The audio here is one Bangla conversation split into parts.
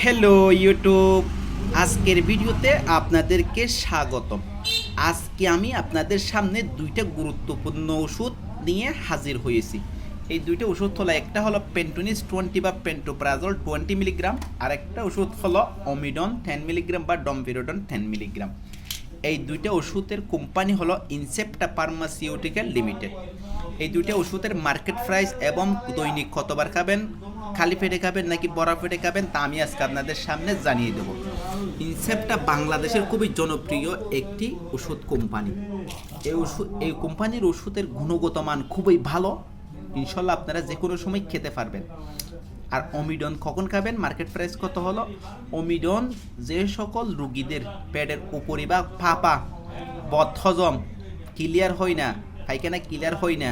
হ্যালো ইউটিউব আজকের ভিডিওতে আপনাদেরকে স্বাগতম। আজকে আমি আপনাদের সামনে দুইটা গুরুত্বপূর্ণ ওষুধ নিয়ে হাজির হয়েছি। এই দুইটা ওষুধ হলো, একটা হলো পেন্টোনিস টোয়েন্টি বা পেন্টোপ্রাজল টোয়েন্টি মিলিগ্রাম আর একটা ওষুধ হলো অমিডন টেন মিলিগ্রাম বা ডমভিরোডন টেন মিলিগ্রাম এই দুইটা ওষুধের কোম্পানি হলো ইনসেপ্টা ফার্মাসিউটিক্যাল লিমিটেড এই দুইটা ওষুধের মার্কেট প্রাইস এবং দৈনিক কতবার খাবেন? খালি পেটে খাবেন নাকি বড়া পেটে খাবেন তা আমি আজকে আপনাদের সামনে জানিয়ে দেব। ইনসেপ্টা বাংলাদেশের খুবই জনপ্রিয় একটি ওষুধ কোম্পানি। এই ওষুধ এই কোম্পানির ওষুধের গুণগত মান খুবই ভালো। ইনশাল্লাহ আপনারা যে কোনো সময় খেতে পারবেন। আর অমিডন কখন খাবেন? মার্কেট প্রাইস কত হলো? অমিডন যে সকল রুগীদের পেটের উপরি বা ফাঁপা, বদহজম ক্লিয়ার হয় না। পায়খানা ক্লিয়ার হয় না।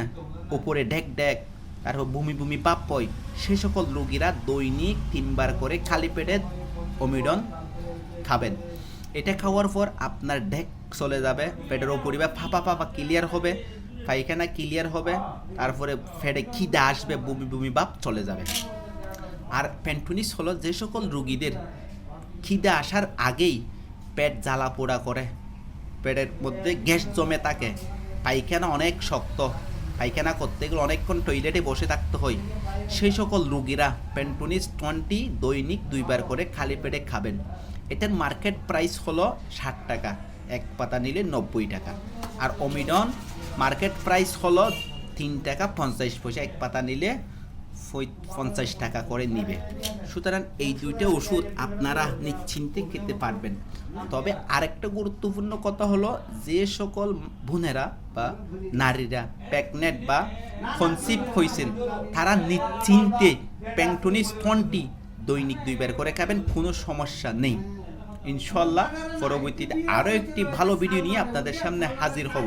উপরে ডেক ডেক তারপর ভূমি ভূমি পাপ পয় সেই সকল রুগীরা দৈনিক তিনবার করে খালি পেটে অমিডন খাবেন। এটা খাওয়ার পর আপনার ঢেক চলে যাবে, পেটের উপরি বা ফাঁপা ফাঁপা ক্লিয়ার হবে, পায়খানা ক্লিয়ার হবে, তারপরে ফেটে খিদা আসবে বমি বমি ভাব চলে যাবে। আর প্যান্টুনিস হলো যে সকল রুগীদের খিদে আসার আগেই পেট জ্বালা পোড়া করে। পেটের মধ্যে গ্যাস জমে থাকে। পায়খানা অনেক শক্ত। পায়খানা করতে গেলে অনেকক্ষণ টয়লেটে বসে থাকতে হয়। সেই সকল রুগীরা প্যান্টুনিস টোয়েন্টি দৈনিক দুইবার করে খালি পেটে খাবেন। এটার মার্কেট প্রাইস হলো ষাট টাকা, এক পাতা নিলে নব্বই টাকা। আর অমিডন মার্কেট প্রাইস হলো তিন টাকা পঞ্চাশ পয়সা, এক পাতা নিলে পঞ্চাশ টাকা করে নিবে। সুতরাং এই দুইটা ওষুধ আপনারা নিশ্চিন্তে খেতে পারবেন। তবে আরেকটা গুরুত্বপূর্ণ কথা হলো যে সকল বোনেরা বা নারীরা প্রেগনেন্ট বা কনসিভ হয়েছেন তারা নিশ্চিন্তে প্যাংটনিস ফন্টি দৈনিক দুইবার করে খাবেন, কোনো সমস্যা নেই। ইনশাল্লাহ পরবর্তীতে আরও একটি ভালো ভিডিও নিয়ে আপনাদের সামনে হাজির হব।